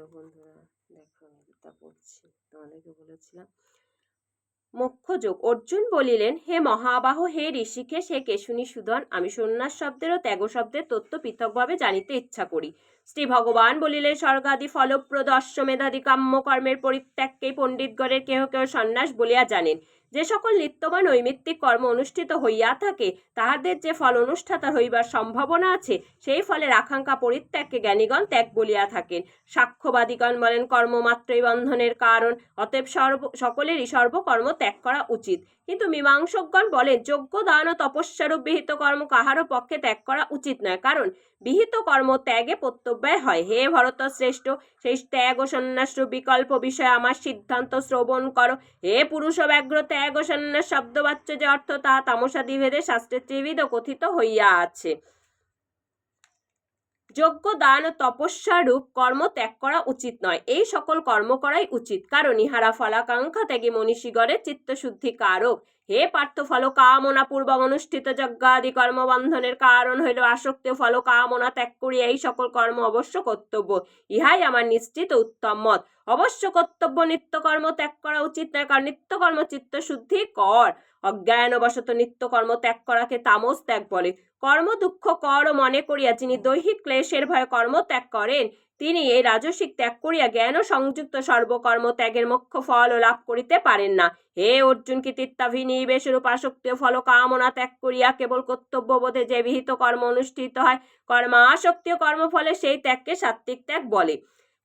Hello বন্ধুরা, দেখো গীতা পড়ছি তোমাদেরকে বলেছিলাম। অর্জুন বলিলেন, হে মহাবাহ, হে ঋষিকেশ, হে কেশুনি সুদন, আমি সন্ন্যাস শব্দের ও ত্যাগ শব্দের তত্ত্ব পৃথকভাবে জানিতে ইচ্ছা করি। শ্রী ভগবান বলিলেন, স্বর্গাদি ফলপ্রদ, অশ্বমেধাদি কাম্য কর্মের পরিত্যাগকেই পণ্ডিতগণের কেহ কেহ সন্ন্যাস বলিয়া জানেন। যে সকল নিত্যবান নৈমিত্তিক কর্ম অনুষ্ঠিত হইয়া থাকে, তাহাদের যে ফল অনুষ্ঠাতা হইবার সম্ভাবনা আছে, সেই ফলের আকাঙ্ক্ষা পরিত্যাগকে জ্ঞানীগণ ত্যাগ বলিয়া থাকেন। সাক্ষ্যবাদীগণ বলেন কর্মমাত্রই বন্ধনের কারণ, অতএব সর্ব, সকলেরই সর্বকর্ম ত্যাগ করা উচিত। কিন্তু মীমাংসকগণ বলেন, যোগ্য দান ও তপস্যারূপ বিহিত কর্ম কাহারও পক্ষে ত্যাগ করা উচিত নয়। কারণ বিহিত কর্ম ত্যাগে প্রত্যব্যয় হয়। হে ভরত শ্রেষ্ঠ সেই ত্যাগ ও সন্ন্যাসরূপ বিকল্প বিষয়ে আমার সিদ্ধান্ত শ্রবণ করো। হে পুরুষ ব্যগ্র, ত্যাগ ও সন্ন্যাস শব্দবাচ্য যে অর্থ তাহা তামসাদি ভেদে শাস্ত্রে ত্রিবিধ কথিত হইয়া আছে। যোগ্য দান ও তপস্যারূপ কর্ম ত্যাগ করা উচিত নয়। এই সকল কর্ম করাই উচিত। কারণ ইহারা ফলাকাঙ্ক্ষা ত্যাগী মনীষীগণের চিত্তশুদ্ধি কারক হে পার্থ ফল কামনা পূর্বক অনুষ্ঠিত যজ্ঞাদি কর্মবন্ধনের কারণ হইল আসক্তি ফল কামনা ত্যাগ করিয়া এই সকল কর্ম অবশ্য কর্তব্য। ইহাই আমার নিশ্চিত উত্তম মত। অবশ্য কর্তব্য নিত্যকর্ম ত্যাগ করা উচিত নয়, কারণ নিত্যকর্ম চিত্ত শুদ্ধি কর। অজ্ঞানবশত নিত্যকর্ম ত্যাগ করাকে তামস ত্যাগ বলে। কর্ম দুঃখ কর মনে করিয়া যিনি দৈহিক ক্লেশের ভয়ে কর্ম ত্যাগ করেন তিনি এই রাজস্বিক ত্যাগ করিয়া জ্ঞান ও সংযুক্ত সর্বকর্ম ত্যাগের মুখ্য ফল ও লাভ করিতে পারেন না। হে অর্জুন কি তিত্তাভিনিবেশের উপাসক্তি ফল কামনা ত্যাগ করিয়া কেবল কর্তব্যবোধে যে বিহিত কর্ম অনুষ্ঠিত হয়, কর্মাসক্তি ও কর্মফলে সেই ত্যাগকে সাত্ত্বিক ত্যাগ বলে।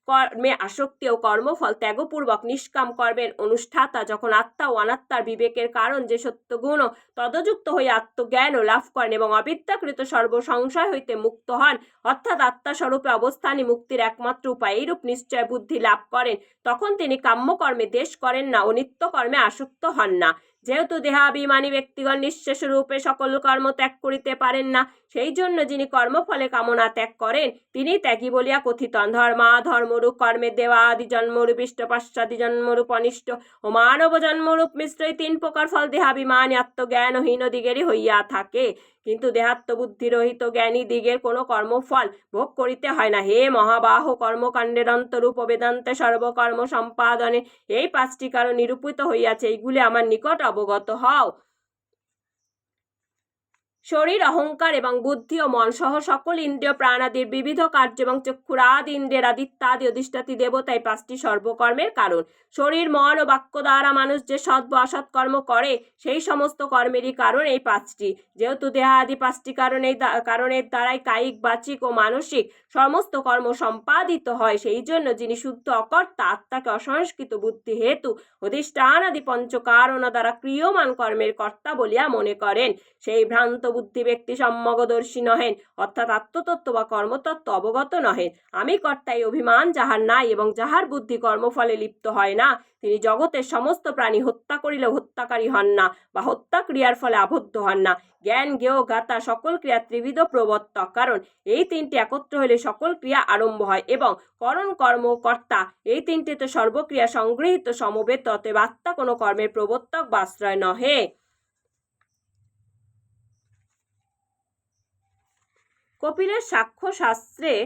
কর্মে আসক্তি ও কর্মফল ত্যাগপূর্বক নিষ্কাম কর্মের অনুষ্ঠাতা যখন আত্মা ও অনাত্মার বিবেকের কারণ যে সত্যগুণ তদযুক্ত হয়ে আত্মজ্ঞান ও লাভ করেন এবং অবিদ্যাকৃত সর্বসংশয় হইতে মুক্ত হন, অর্থাৎ আত্মাস্বরূপে অবস্থানই মুক্তির একমাত্র উপায়। এইরূপ নিশ্চয় বুদ্ধি লাভ করেন, তখন তিনি কাম্যকর্মে দেশ করেন না ও নিত্যকর্মে আসক্ত হন না। যেহেতু দেহাভিমানী ব্যক্তিগণ নিঃশেষ রূপে সকল কর্ম ত্যাগ করিতে পারেন না, সেই জন্য যিনি কর্মফলে কামনা ত্যাগ করেন, তিনি ত্যাগী বলিয়া কথিত। ধর্মা, ধর্মরূপ, কর্মে দেওয়া আদি জন্মরূপ ইষ্ট পাশ্চাদি জন্মরূপ, অনিষ্ট ও মানব জন্মরূপ মিশ্র এই তিন প্রকার ফল দেহাভিমানী আত্মজ্ঞান ও হীন দিগেরই হইয়া থাকে। কিন্তু দেহাত্ম বুদ্ধি রহিত জ্ঞানী দিগের কোনো কর্মফল ভোগ করিতে হয় না। হে মহাবাহ কর্মকাণ্ডের অন্তরূপ বেদান্তে সর্বকর্ম সম্পাদনে এই পাঁচটি কারণ নিরূপিত হইয়াছে। এইগুলি আমার নিকট অবগত। হও। শরীর, অহংকার এবং বুদ্ধি ও মন সহ সকল ইন্দ্রিয় প্রাণাদির বিবিধ কার্য এবং চক্ষুরাদি ইন্দ্রিয়ের আদিত্যাদি অধিষ্ঠাতি দেবতাই পাঁচটি সর্বকর্মের কারণ। শরীর, মন ও বাক্য দ্বারা মানুষ যে সৎ বা অসৎ কর্ম করে, সেই সমস্ত কর্মেরই কারণ এই পাঁচটি। যেহেতু দেহাদি পাঁচটি কারণেই কারণের দ্বারাই কায়িক, বাচিক ও মানসিক সমস্ত কর্ম সম্পাদিত হয়, সেই জন্য যিনি শুদ্ধ, অকর্তা, আত্মাকে অসংস্কৃত, বুদ্ধি, হেতু, অধিষ্ঠান আদি পঞ্চ পঞ্চকারণ দ্বারা ক্রিয়মান কর্মের কর্তা বলিয়া মনে করেন। সেই ভ্রান্ত বুদ্ধি ব্যক্তি সম্যগদর্শী নহেন, অর্থাৎ আত্মতত্ত্ব বা কর্মতত্ত্ব অবগত নহেন। আমি কর্তাই, অভিমান যাহার নাই এবং যাহার বুদ্ধি কর্মফলে লিপ্ত হয় না, তিনি জগতের সমস্ত প্রাণী হত্যা করিলেও হত্যাকারী হন না বা হত্যা ক্রিয়ার ফলে আবদ্ধ হন না। জ্ঞান, জ্ঞেয় গাতা সকল ক্রিয়া ত্রিবিধ প্রবর্তক। কারণ এই তিনটি একত্র হলে সকল ক্রিয়া আরম্ভ হয় এবং করণ, কর্ম, কর্তা এই তিনটিতে সর্বক্রিয়া সংগৃহীত সমবেত, অতএব আত্মা কোনো কর্মের প্রবর্তক বা আশ্রয় নহে। কপিলের সাক্ষ্য শাস্ত্রে